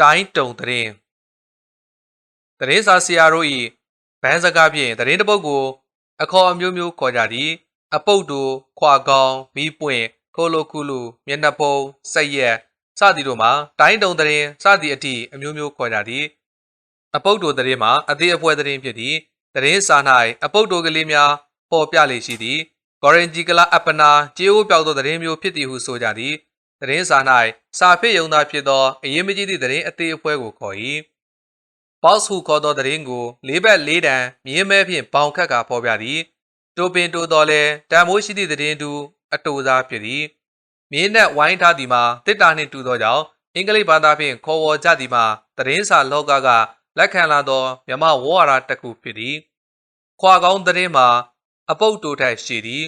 တိုင်းတုံသတင်းသတင်းစာဆရာတို့၏ဗန်းစကားဖြင့်သတင်းတစ်ပုဒ်ကို အခေါ်အမျိုးမျိုးခေါ်ကြသည် အပုတ်တူခွာကောင်းမီးပွင့်ခိုလိုကူလူမျက်နှာပုံစိတ်ရက်စသည်တို့မှာတိုင်းတုံသတင်းစသည်အထိအမျိုးမျိုးခေါ်ကြသည်အပုတ်တူသတင်းမှာအသေးအဖွဲသတင်းဖြစ်သည်သတင်းစာ၌အပုတ်တူကလေးများပေါ်ပြလေရှိသည်ဂေါရင်ဂျီကလာအပနာကျေးဝပြောက်သောသတင်းမျိုးဖြစ်သည်ဟုဆိုကြသည် သတင်းစာ၌စာဖြစ်ယုံသာဖြစ်သောအရေးမကြီးသည့်သတင်းအသေးအဖွဲကိုခေါ်၏ဘော့စ်ဟုခေါ်သောသတင်းကိုလေးဘက်လေးတန်မြင်းမဲဖြင့်ပေါင်ခတ်ကာဖော်ပြသည်တိုပင်တိုတော်လဲတန်မိုးရှိသည့်သတင်းတူအတူစားဖြစ်သည်မြင်းနဲ့ဝိုင်းထားသည်မှာတစ်တာနှင့်တူသောကြောင့်အင်္ဂလိပ်ဘာသာဖြင့်ခေါ်ဝေါ်ကြသည်မှာသတင်းစာလောကကလက်ခံလာသောမြမဝေါ်ဝါဒတစ်ခုဖြစ်သည်ခွာကောင်းသတင်းမှာအပုတ်တိုထက်ရှိသည်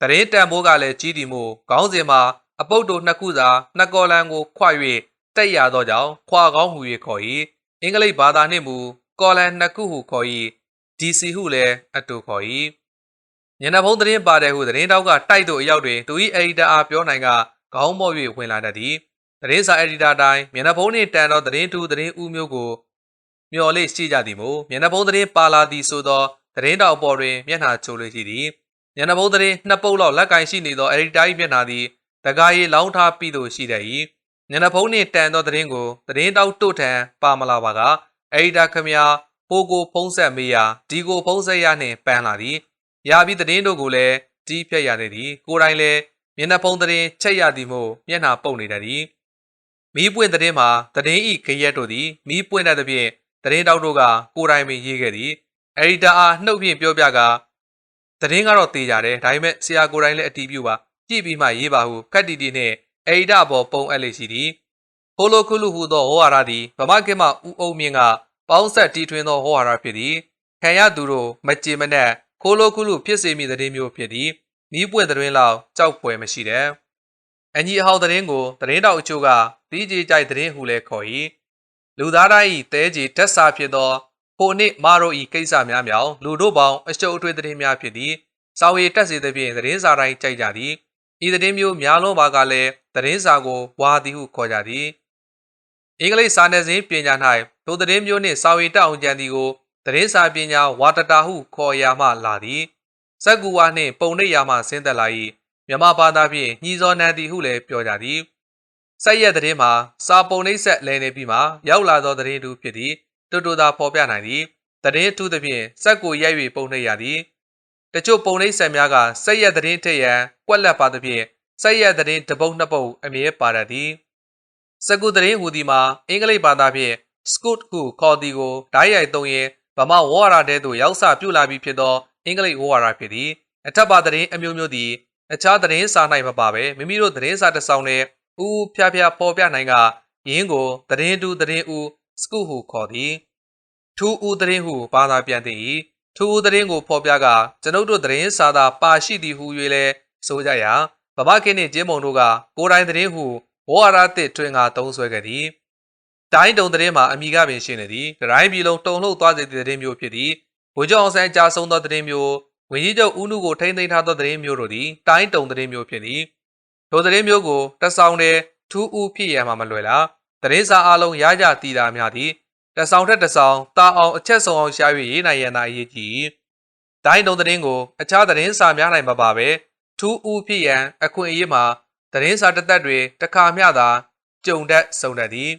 သတင်းတန်ဖိုးကလည်းကြီးသည်မို့ခေါင်းစဉ်မှာ အပုတ်တိုနှစ်ခုသာနှစ်ကော်လန်ကိုခွ၍တက်ရသောကြောင့်ခွာကောင်းဟူ၍ခေါ်၏အင်္ဂလိပ်ဘာသာနှင့်မူကော်လန်နှစ်ခုဟုခေါ်၏ဒီစီဟုလည်းအတူခေါ်၏ညနေဖုံးသတင်းပါတယ်ဟုသတင်းတောက်ကတိုက်သို့အရောက်တွင်သူ၏အက်ဒီတာအားပြောနိုင်ကခေါင်းမော့၍ဝင်လာတတ်သည်သတင်းစာအက်ဒီတာတိုင်းမျက်နှာဖုံးနှင့်တန်သောသတင်းတူသတင်းဦးမျိုးကိုမျော်လေးရှိကြသည်မို့မျက်နှာဖုံးသတင်းပါလာသည်ဆိုသောသတင်းတောက်ပေါ်တွင်မျက်နှာချိုလေးရှိသည်မျက်နှာဖုံးသတင်းနှစ်ပုတ်လောက်လက်ကင်ရှိနေသောအက်ဒီတာ၏မျက်နှာသည် တကားရီလောင်းထားပြီးသို့ရှိတတ်၏မျက်နှာဖုံးနှင့်တန်သောသတင်းကိုသတင်းတောက်တို့ထံပါမလာပါကအက်ဒီတာခမယာဟိုကိုဖုံးဆက်မေးရာဒီကိုဖုံးဆက်ရနှင့်ပန်းလာသည်ရပြီးသတင်းတို့ကိုလည်းတီးဖြတ်ရသည်ကိုယ်တိုင်လည်းမျက်နှာဖုံးသတင်းချက်ရသည်မို့မျက်နှာပုတ်နေတတ်သည်မီးပွင့်သတင်းမှာသတင်းဤခရက်တို့သည်မီးပွင့်တဲ့သဖြင့်သတင်းတောက်တို့ကကိုယ်တိုင်ပင်ရေးခဲ့သည်အက်ဒီတာအားနှုတ်ဖြင့်ပြောပြကသတင်းကတော့တေးကြတယ်ဒါပေမဲ့ဆရာကိုယ်တိုင်လည်းအတီးပြုပါ ကြည့်ပြီးမှရေးပါဟုခက်တီတီနှင့်အက်ဒီတာပေါ်ပုံအပ်လေရှိသည်ဟိုလိုခုလူဟူသောဟောဝါဒသည်ဗမာခေတ်မှဦးအုံမြင့်ကပေါင်းဆက်တီထွင်သောဟောဝါဒဖြစ်သည်ခံရသူတို့မကြေမနက်ခိုးလိုခုလူဖြစ်စေမိသတင်းမျိုးဖြစ်သည်မိပွင့်သတင်းလောက်ကြောက်ဖွယ်မရှိတဲ့အညီအဟောင်းသတင်းကိုသတင်းတောက်အချို့ကတီးကြီးကြိုက်သတင်းဟုလည်းခေါ်၏လူသားတိုင်းဤတဲကြီးတက်စာဖြစ်သောဖိုနစ်မာရိုဤကိစ္စများမြောင်လူတို့ပေါင်းအရှုပ်အထွေးသတင်းများဖြစ်သည်စောင်းရည်တက်စေသဖြင့်သတင်းစာတိုင်းကြိုက်ကြသည် ဤသတင်းမျိုးများလုံးပါကလည်းသတင်းစာကိုဝါသည်ဟုခေါ်ကြသည်အင်္ဂလိပ်စာနယ်ဇင်းပညာ၌ထိုသတင်းမျိုးနှင့်စာဝေတက်အောင်ကြံသည်ကိုသတင်းစာပညာဝါတတာဟုခေါ်ရာမှလာသည်စက်ကူဝါနှင့်ပုံရိပ်ရာမှဆင်းသက်လာ၏မြမဘာသာဖြင့်ညှီစောနန်းသည်ဟုလည်းပြောကြသည်ဆက်ရက်သတင်းမှာစာပုံနှိပ်ဆက်လဲနေပြီးမှရောက်လာသောသတင်းတူဖြစ်သည်တူတူသာဖော်ပြနိုင်သည်သတင်းထူးသဖြင့်စက်ကိုရိုက်၍ပုံနှိပ်ရသည် တချို့ပုံနှိပ်ဆက်များကဆက်ရက်သတင်းထည့်ရန်ကွက်လက်ပါသဖြင့်ဆက်ရက်သတင်းတပုတ်နှစ်ပုတ်အမြဲပါရသည်စကူသတင်းဟူသည်မှာအင်္ဂလိပ်ဘာသာဖြင့် scoot ဟုခေါ်သည်ကိုဓာတ်ရိုက်သုံးရင်ဗမာဝေါ်ဝါဒတဲသို့ရောက်စပြုလာပြီးဖြစ်သောအင်္ဂလိပ်ဝေါ်ဝါဒဖြစ်သည်အထက်ပါသတင်းအမျိုးမျိုးသည်အခြားသတင်းစာ၌မပါဘဲမိမိတို့သတင်းစာတစ်စောင်နဲ့ဥဥဖြားဖြားပေါ်ပြနိုင်ကယင်းကိုသတင်းတူသတင်းဦးစကုဟုခေါ်သည်ထူးဦးသတင်းဟုဘာသာပြန်သည် ထူးဦးသတင်းကိုဖော်ပြကကျွန်ုပ်တို့သတင်းစာသာပါရှိသည်ဟု၍လဲဆိုကြရာဗမာခင်းနှင့်ကျင်းမုံတို့ကကိုယ်တိုင်သတင်းဟုဝေါ်ဝါဒသစ်ထွင်ကသုံးဆွဲခဲ့သည်တိုင်းတုံသတင်းမှာအမိကပင်ရှိနေသည်။တိုင်းပြည်လုံးတုံလှုပ်သွားစေသည့်သတင်းမျိုးဖြစ်သည်။ဗိုလ်ချုပ်အောင်ဆန်းကြာဆုံးသောသတင်းမျိုးဝင်ကြီးချုပ်ဦးနုကိုထိန်းသိမ်းထားသောသတင်းမျိုးတို့သည်တိုင်းတုံသတင်းမျိုးဖြစ်သည်။ထိုသတင်းမျိုးကိုတဆောင်တဲ့ထူးဦးဖြစ်ရမှာမလွယ်လား။သတင်းစာအလုံးရကြတည်တာများသည်။ တဆောင်ထက်တဆောင်တာအောင်အချက်ဆုံးအောင်ရှာ၍ရေးနိုင်ရန်သာအရေးကြီး။တိုင်းတုံသတင်းကိုအခြားသတင်းစာများ၌မပါဘဲထူးဦးဖြစ်ရန်အခွင့်အရေးမှာသတင်းစာတသက်တွေတခါမျှသာကြုံတတ်ဆုံတတ်သည်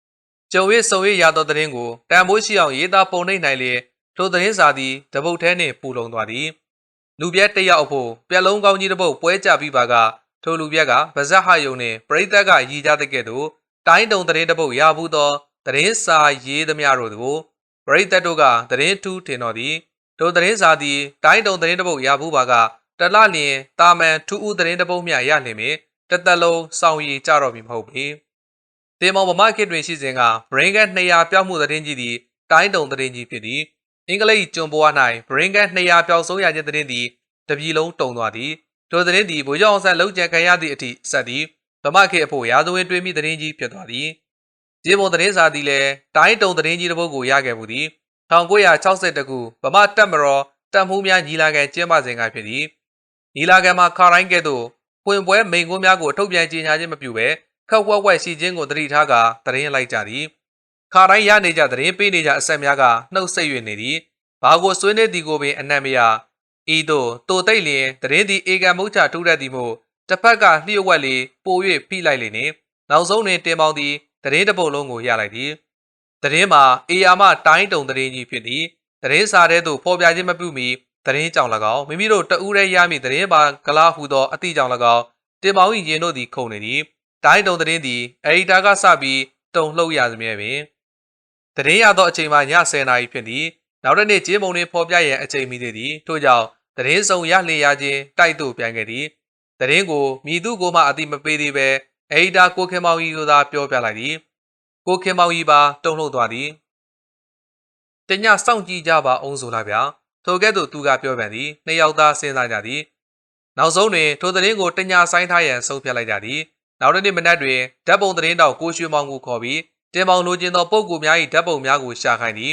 ။ကြုံ၍စုံ၍ရသောသတင်းကိုတန်ဖိုးရှိအောင်ရေးသားပုံနှိပ်နိုင်လျင်ထိုသတင်းစာသည်တပုတ်ထဲနှင့်ပူလုံသွားသည်လူပြက်တယောက်ဖို့ပြက်လုံးကောင်းကြီးတစ်ပုတ်ပွဲကြပြီးပါကထိုလူပြက်ကဗဇက်ဟယုံနှင့်ပရိသတ်ကရည်ကြတဲ့ကဲ့သို့တိုင်းတုံသတင်းတစ်ပုတ်ရဘူးသော သတင်းစာရေးသမျှတို့ကိုပရိသတ်တို့ကသတင်းထူးထင်တော်သည်ထိုသတင်းစာသည်တိုင်းတုံသတင်းတစ်ပုတ်ရဘူးပါကတလလျင်တာမန်ထူးဦးသတင်းတစ်ပုတ်မျှရလျင်ပင်တသက်လုံးစောင့်ရည်ကြတော့ပြီမဟုတ်ပေ။တင်မောင်ဗမာခေတ်တွင်ရှိစဉ်က brain gas 200ပျောက်မှုသတင်းကြီးသည်တိုင်းတုံသတင်းကြီးဖြစ်သည်အင်္ဂလိပ်ကျွန်းပေါ်၌ brain gas 200ပျောက်ဆုံးရခြင်းသတင်းသည်တပြည်လုံးတုံသွားသည်ထိုသတင်းသည်ဗိုလ်ချုပ်အောင်ဆန်းလုံးကျန်ခံရသည့်အထိဆက်သည်ဗမာခေတ်အဖို့ရာဇဝင်တွေးမိသတင်းကြီးဖြစ်သွားသည် ဒီပုံသတင်းစာသည်လည်းတိုင်းတုံသတင်းကြီးတစ်ပုဒ်ကိုရခဲ့မှုသည်1962ခုဗမာတက်မတော်တပ်မှုများညီလာခံကျင်းပစဉ်ကဖြစ်သည်ညီလာခံမှာခါတိုင်းကဲ့သို့ဖွင့်ပွဲမိန်ကွန်းများကိုထုတ်ပြန်ကြေညာခြင်းမပြုဘဲခခက်ဝက်ဝက်ရှိခြင်းကိုသတိထားကသတင်းလိုက်ကြသည်ခါတိုင်းရနေကြသတင်းပေးနေကြအဆက်များကနှုတ်ဆက်၍နေသည်ဘာကိုဆွေးနွေးသည်ကိုပင်အနက်မရဤသို့တိုတိတ်လျင်သတင်းသည်အေကံမုတ်ချထူးတတ်သည်မို့တစ်ဖက်ကလျှို့ဝှက်လေပို၍ဖိလိုက်လေနှင့်နောက်ဆုံးတွင်တင်ပေါင်းသည် သတင်းတစ်ပုဒ်လုံးကိုရလိုက်သည်သတင်းမှာအေယာမတိုင်းတုံသတင်းကြီးဖြစ်သည်သတင်းစာထဲသို့ဖော်ပြခြင်းမပြုမီသတင်းကြောင့်၎င်းမိမိတို့တဦးတည်းရမည့်သတင်းပါကလားဟူသောအသည့်ကြောင့်၎င်းတင်ပေါင်း၏ရင်တို့သည်ခုန်နေသည်တိုင်းတုံသတင်းသည်အရီတာကစပြီးတုံလှုပ်ရစမြဲပင်သတင်းရသောအချိန်မှာည10:00နာရီဖြစ်သည်နောက်တစ်နေ့ကျေးမုံတွင်ဖော်ပြရန်အချိန်မီသေးသည်ထို့ကြောင့်သတင်းစုံရလျင်ရခြင်းတိုက်သို့ပြန်ခဲ့သည်သတင်းကိုမိသူကိုမှအတိမပေးသေးပဲ အရီတာကိုခင်မောင်ကြီးကသာပြောပြလိုက်သည်ကိုခင်မောင်ကြီးပါတုံလှုပ်သွားသည်တညစောင့်ကြည့်ကြပါအောင်ဆိုလိုက်ဗျာထိုကဲ့သို့သူကပြောပြန်သည်နှစ်ယောက်သားစဉ်းစားကြသည်နောက်ဆုံးတွင်ထိုသတင်းကိုတညဆိုင်ထားရန်ဆုံးဖြတ်လိုက်ကြသည်နောက်တစ်နေ့မနက်တွင်ဓာတ်ပုံသတင်းတောက်ကိုရွှေမောင်ကိုခေါ်ပြီးတင်ပေါင်လိုချင်သောပုံကူများ၏ဓာတ်ပုံများကိုရှာခိုင်းသည်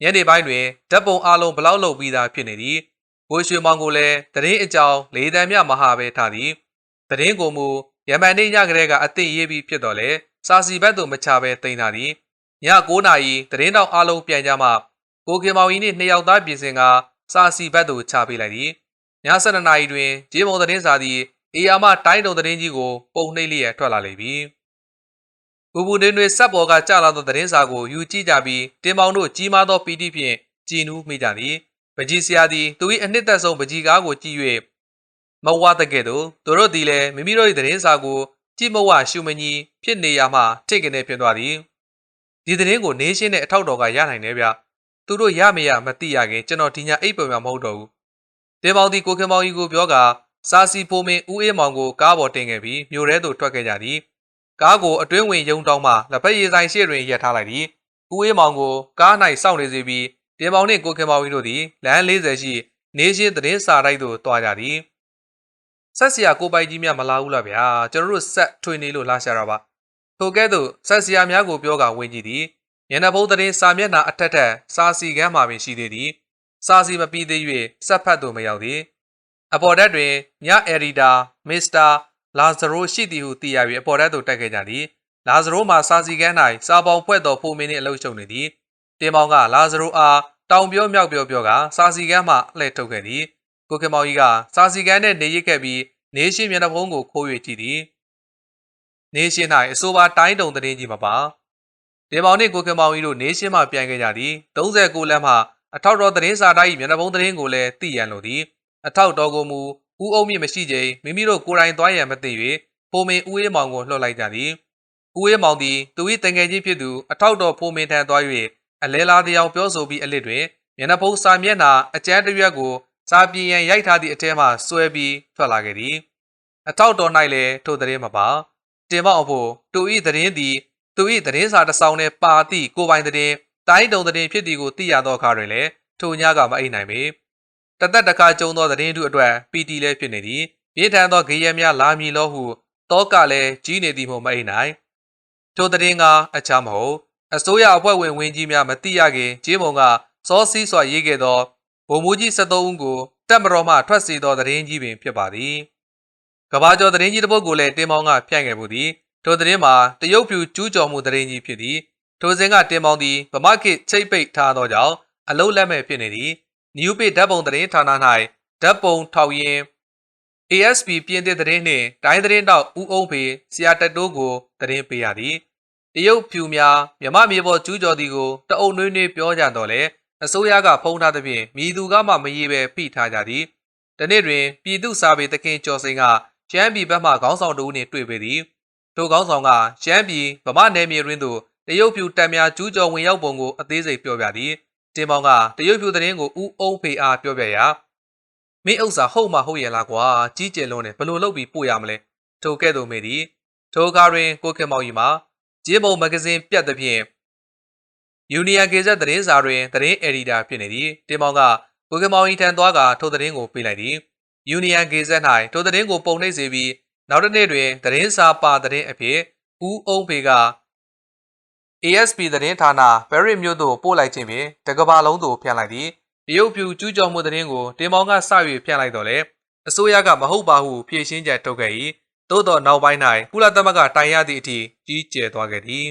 ညနေပိုင်းတွင်ဓာတ်ပုံအလုံးဘလောက်လုပ်ပြီးသားဖြစ်နေသည်ကိုရွှေမောင်ကိုလည်းသတင်းအကြောင်းလေးတန်မြမဟာပဲထားသည်သတင်းကိုမူ ရမန်နေ့ညကလေးကအသင့်ရေးပြီးဖြစ်တော်လဲစာစီဘက်သို့မချဘဲတင်ထားသည်ည9နာရီသတင်းတောက်အလုံးပြန်ကြမှကိုခင်မောင်ကြီးနှင့်နှစ်ယောက်သားပြင်ဆင်ကစာစီဘက်သို့ချပေးလိုက်သည်ည7နာရီတွင်ဂျေမုံသတင်းစာသည်အေယာမတိုင်းတုံသတင်းကြီးကိုပုံနှိပ်လျက်ထွက်လာလိမ့်မည်။ဘူဘူတင်းတွေဆက်ပေါ်ကကြာလာသောသတင်းစာကိုယူကြည့်ကြပြီးတင်ပေါင်တို့ကြီးမားသောပီတိဖြင့်ကြည်နူးမိကြသည်။ပကြီးဆရာသည်သူ၏အနှစ်သက်ဆုံးပကြီးကားကိုကြည့်၍ မဝါတကဲ့သို့သူတို့သည်လည်းမိမိတို့၏သတင်းစာကိုကြည့်မဝရှုမညီဖြစ်နေရမှထိတ်ကနေဖြစ်သွားသည်။ဒီသတင်းကိုနေရှင်းတဲ့အထောက်တော်ကရနိုင်တယ်ဗျ။သူတို့ရမရမသိရခင်ကျွန်တော်ဒီညာအိပ်ပံမှာမဟုတ်တော့ဘူး။တင်ပေါင်သည်ကိုခင်မောင်ကြီးကိုပြောကာစာစီဖိုမင်ဦးအေးမောင်ကိုကားပေါ်တင်ခဲ့ပြီးမြို့ထဲသို့ထွက်ခဲ့ကြသည်ကားကိုအတွင်းဝင်ယုံတောင်းမှလက်ဖက်ရည်ဆိုင်ရှေ့တွင်ရပ်ထားလိုက်သည်ဦးအေးမောင်ကိုကား၌စောင့်နေစေပြီးတင်ပေါင်နှင့်ကိုခင်မောင်ကြီးတို့သည်လမ်း40ရှိနေရှင်းသတင်းစာတိုက်သို့တွားကြသည် ဆက်စရာကိုပိုင်ကြီးများမလာဘူးလားဗျာကျွန်တော်တို့ဆက်ထွေနေလို့လာရှာတာပါထိုကဲ့သို့ဆက်စရာများကိုပြောကဝင်ကြည့်သည်ညနေဘုံသတင်းစာမျက်နှာအထက်ထက်စာစီကမ်းမှာပင်ရှိသေးသည်စာစီမပြီးသေး၍ဆက်ဖတ်သို့မရောက်သည်အပေါ်ဓာတ်တွင်ညအယ်ဒီတာမစ္စတာလာဇရိုရှိသည်ဟုသိရပြီးအပေါ်ဓာတ်သို့တက်ခဲ့ကြသည်လာဇရိုမှာစာစီကမ်း၌စာပေါင်ဖွဲ့သောဖိုမင်းနှင့်အလုပ်ရှုံနေသည်တင်မောင်ကလာဇရိုအားတောင်ပြောမြောက်ပြောပြောကစာစီကမ်းမှလှည့်ထုတ်ခဲ့သည် ကိုခင်မောင်ကြီးကစာစီကမ်းနှင့်နေရစ်ခဲ့ပြီးနေရှိမျက်နှာဖုံးကိုခိုး၍ကြည့်သည်နေရှိ၌အဆိုပါတိုင်းတုံသတင်းကြီးမပါတင်မောင်နှင့်ကိုခင်မောင်ကြီးတို့နေရှိမှပြန်ခဲ့ကြသည်39လမ်းမှအထောက်တော်သတင်းစာတိုက်၏မျက်နှာဖုံးသတင်းကိုလည်းသိရန်လိုသည်အထောက်တော်ကိုမူဦးအုံမြင့်မရှိချိန်မိမိတို့ကိုယ်တိုင်သွားရန်မသိ၍ဖိုမင်ဦးအေးမောင်ကိုလှော့လိုက်ကြသည်ဦးအေးမောင်သည်သူ၏တငယ်ချင်းဖြစ်သူအထောက်တော်ဖိုမင်ထံသွား၍အလဲလာတရားပြောဆိုပြီးအလစ်တွင်မျက်နှာဖုံးစာမျက်နှာအကျန်းတရွက်ကို စာပြင်းရန်ရိုက်ထားသည့်အထဲမှဆွဲပြီးထွက်လာခဲ့သည်အထောက်တော်၌လည်းထိုသတင်းမပါတင်မောက်အဖို့သူ၏သတင်းသည်သူ၏သတင်းစာတစ်စောင်နှင့်ပါသည့်ကိုပိုင်သတင်းတိုင်းတုံသတင်းဖြစ်သည်ကိုသိရသောအခါတွင်လည်းထိုညကမအိပ်နိုင်ပေတသက်တခါကြုံသောသတင်းသူအတွက်ပီတီလည်းဖြစ်နေသည်ပြင်းထန်သောဂေယံများလာမည်လို့ဟုတောကလည်းကြီးနေသည်မို့မအိနိုင်ထိုသတင်းကအချားမဟုတ်အစိုးရအဖွဲ့ဝင်ဝင်းကြီးများမတိရခင်ဂျေးမုံကစောစီးစွာရေးခဲ့သော ဗိုလ်မှူးကြီး73ဦးကိုတပ်မတော်မှထွက်စီသောသတင်းကြီးပင်ဖြစ်ပါသည်ကဘာကျော်သတင်းကြီးတစ်ပုဒ်ကိုလည်းတင်မောင်ကဖြန့်ခဲ့မှုသည်ထိုသတင်းမှာတရုတ်ဖြူကျူးကျော်မှုသတင်းကြီးဖြစ်သည်ထိုစဉ်ကတင်မောင်သည်ဗမာခေတ်ချိတ်ပိတ်ထားသောကြောင့်အလုံးလက်မဲ့ဖြစ်နေသည်နယူးပေဓာတ်ပုံသတင်းဌာန၌ဓာတ်ပုံထောက်ရင်း ASP ပြင်သစ်သတင်းနှင့်တိုင်းသတင်းတောက်ဦးအုံးဖေဆရာတက်တိုးကိုသတင်းပေးရသည်တရုတ်ဖြူများမြမမြေပေါ်ကျူးကျော်သည်ကိုတအုပ်နှွေးနှွေးပြောကြတော့လေ အစိုးရကဖုံးထားသဖြင့်မိသူကမှမရေပဲဖိထားကြသည်တနေ့တွင်ပြည်သူစာပေသခင်ကျော်စိန်ကရှမ်းပြည်ဘက်မှခေါင်းဆောင်တဦးနှင့်တွေ့ပေသည်ထိုခေါင်းဆောင်ကရှမ်းပြည်ဗမာနယ်မြေတွင်သို့တရုတ်ဖြူတပ်များကျူးကျော်ဝင်ရောက်ပုံကိုအသေးစိတ်ပြောပြသည်တင်မောင်ကတရုတ်ဖြူသတင်းကိုဦးအုံးဖေအားပြောပြရာမင်းဥစ္စာဟုတ်မှဟုတ်ရဲ့လားကွာကြီးကျယ်လွန်းတယ်ဘလို့လုပ်ပြီးပို့ရမလဲထိုကဲ့သို့မေသည်ထိုကားတွင်ကိုခင်မောင်ကြီးမှာဂျင်းမုံမဂဇင်းပြတ်သဖြင့် ယူနီယံကေဇက်သတင်းစာတွင်သတင်းအယ်ဒီတာဖြစ်နေသည်တင်မောင်ကကိုခင်မောင်ကြီးထံသွားကထိုသတင်းကိုပေးလိုက်သည်ယူနီယံကေဇက်၌ထိုသတင်းကိုပုံနှိပ်စေပြီးနောက်တစ်နေ့တွင်သတင်းစာပါသတင်းအဖြစ်ဦးအုံးဖေက ASP သတင်းဌာနဘယ်ရစ်မြို့သို့ပို့လိုက်ခြင်းဖြင့်တကဘာလုံးသို့ဖြန့်လိုက်သည်တရုတ်ဖြူကျူးကျော်မှုသတင်းကိုတင်မောင်ကစ၍ဖြန့်လိုက်တော့လေအစိုးရကမဟုတ်ပါဟုဖြေရှင်းချက်ထုတ်ခဲ့၏သို့သောနောက်ပိုင်း၌ကုလသမဂ္ဂတိုင်ရသည့်အထိကြီးကျယ်သွားခဲ့သည်